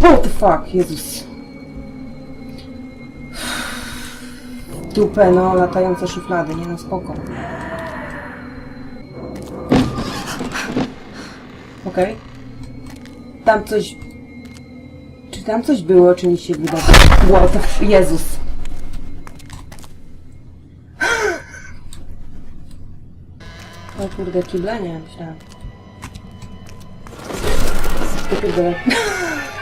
What the fuck, Jezus. Dupę, no, latające szuflady, nie no, spoko. Okej. Tam coś... Czy tam coś było, czy mi się wydaje? What the f... Jezus. O kurde, kible? Nie, myślałam. O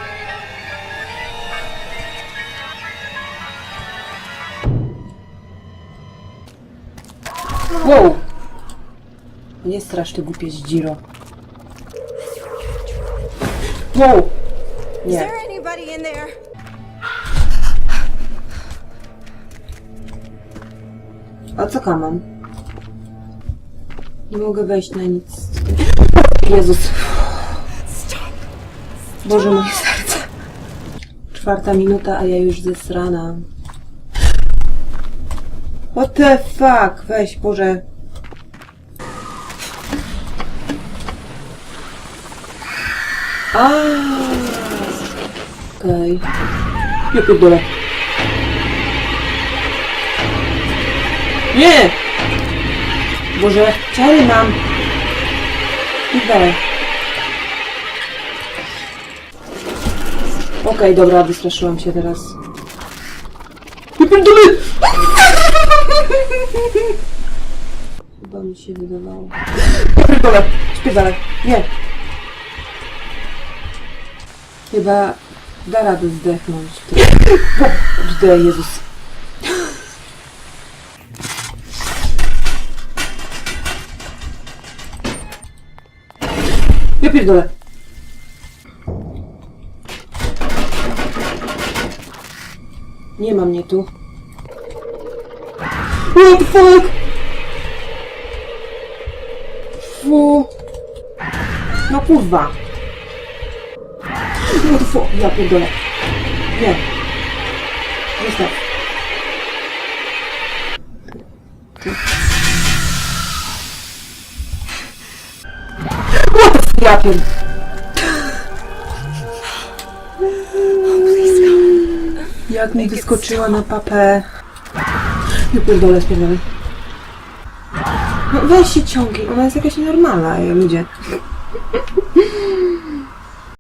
Wow! Nie strasz ty głupie zdziro. Wow! Nie. A co kamam? Nie mogę wejść na nic. Jezus. Boże moje serce. Czwarta minuta, a ja już zesrana. What the fuck? Weź, Boże. Okej. Ja pierdolę. Nie! Boże, ciary mam. Dalej. Okej, dobra, wystraszyłam się teraz. Ja pierdolę! Chyba mi się wydawało. Pierdolę! Śpiewalek. Nie! Chyba da radę zdechnąć. Gdzie Jezus. Ja pierdolę. Nie ma mnie tu. What the fuck? Fu. No kurwa. What the fuck? Ja pierdolę. Nie. Zostaw. Ja pierd... Jak mi wyskoczyła na papę. Ja pierdolę, spierdolę. No weź się ciągnij, ona jest jakaś nienormalna, ej, ludzie.